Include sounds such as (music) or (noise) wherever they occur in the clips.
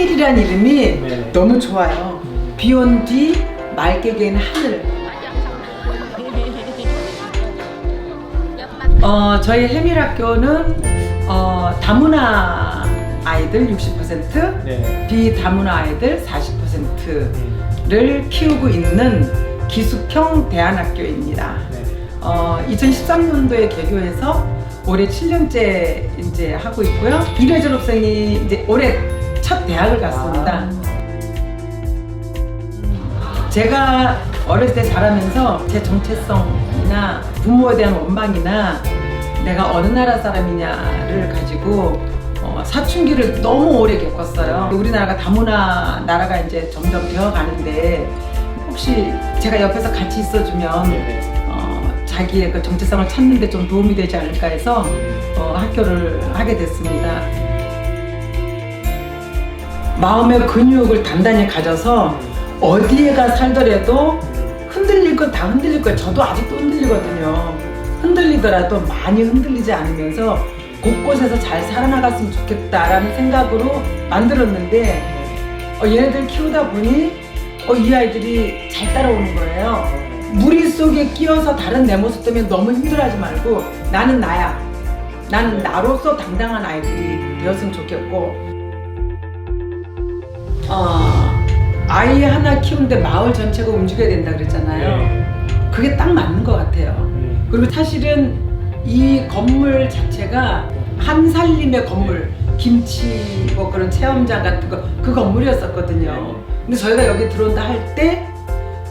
숲이란 이름이 네네. 너무 좋아요. 비 온 뒤 맑게 갠 하늘. 어, 저희 해밀학교는 어, 다문화 아이들 60%, 네. 비다문화 아이들 40%를 키우고 있는 기숙형 대안학교입니다. 네. 어, 2013년도에 개교해서 올해 7년째 이제 하고 있고요. 1회 졸업생이 이제 올해 첫 대학을 갔습니다. 제가 어렸을 때 자라면서 제 정체성이나 부모에 대한 원망이나 내가 어느 나라 사람이냐를 가지고 어, 사춘기를 너무 오래 겪었어요. 우리나라가 다문화 나라가 이제 점점 되어 가는데 혹시 제가 옆에서 같이 있어주면. 어, 자기의 그 정체성을 찾는데 좀 도움이 되지 않을까 해서 어, 학교를 하게 됐습니다. 마음의 근육을 단단히 가져서 어디에가 살더라도 흔들릴 건 다 흔들릴 거예요. 저도 아직도 흔들리거든요. 흔들리더라도 많이 흔들리지 않으면서 곳곳에서 잘 살아나갔으면 좋겠다라는 생각으로 만들었는데 어, 얘네들 키우다 보니 어, 이 아이들이 잘 따라오는 거예요. 무리 속에 끼어서 다른 내 모습 때문에 너무 힘들어하지 말고 나는 나야. 나는 나로서 당당한 아이들이 되었으면 좋겠고 어, 아이 하나 키우는데 마을 전체가 움직여야 된다 그랬잖아요. 네. 그게 딱 맞는 것 같아요. 음. 그리고 사실은 이 건물 자체가 한 살림의 건물, 김치 뭐 그런 체험장 같은 거 그 건물이었었거든요. 근데 저희가 여기 들어온다 할 때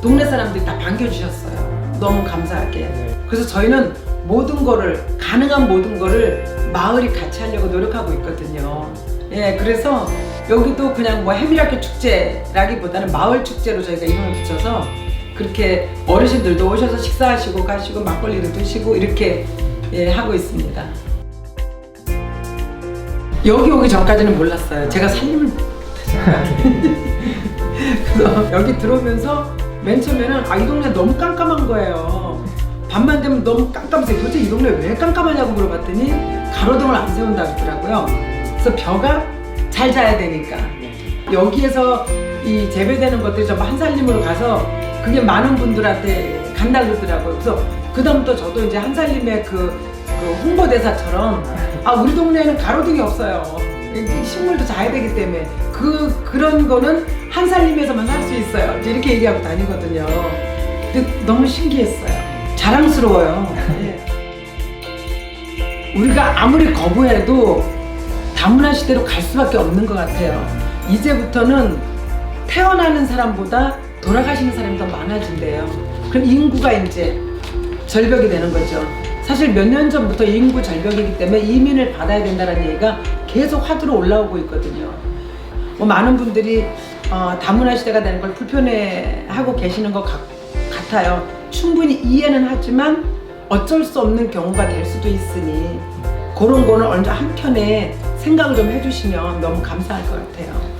동네 사람들이 다 반겨주셨어요. 너무 감사하게. 네. 그래서 저희는 모든 거를 가능한 모든 거를 마을이 같이 하려고 노력하고 있거든요. 예, 그래서 여기도 그냥 뭐 해밀학교 축제라기보다는 마을 축제로 저희가 이름을 붙여서 그렇게 어르신들도 오셔서 식사하시고 가시고 막걸리도 드시고 이렇게 예, 하고 있습니다. 여기 오기 전까지는 몰랐어요. 제가 살림을. (laughs) 그래서 여기 들어오면서 맨 처음에는 아 이 동네 너무 깜깜한 거예요. 밤만 되면 너무 깜깜해서 도대체 이 동네 왜 깜깜하냐고 물어봤더니 가로등을 안 세운다 그러더라고요. 그래서 벼가 잘 자야 되니까 여기에서 이 재배되는 것들이 전부 한살림으로 가서 그게 많은 분들한테 간다 그러더라고요. 그래서 그다음부터 저도 이제 한살림의 그, 그 홍보대사처럼 아 우리 동네에는 가로등이 없어요. 식물도 자야 되기 때문에 그 그런 거는 한살림에서만 할 수 있어요. 이제 이렇게 얘기하고 다니거든요. 근데 너무 신기했어요. 자랑스러워요. 예. 우리가 아무리 거부해도 다문화 시대로 갈 수밖에 없는 것 같아요. 이제부터는 태어나는 사람보다 돌아가시는 사람이 더 많아진대요. 그럼 인구가 이제 절벽이 되는 거죠. 사실 몇 년 전부터 인구 절벽이기 때문에 이민을 받아야 된다는 얘기가 계속 화두로 올라오고 있거든요. 뭐 많은 분들이 어, 다문화 시대가 되는 걸 불편해하고 계시는 것 같, 같아요. 충분히 이해는 하지만 어쩔 수 없는 경우가 될 수도 있으니 그런 거는 언제 한편에 생각을 좀 해주시면 너무 감사할 것 같아요.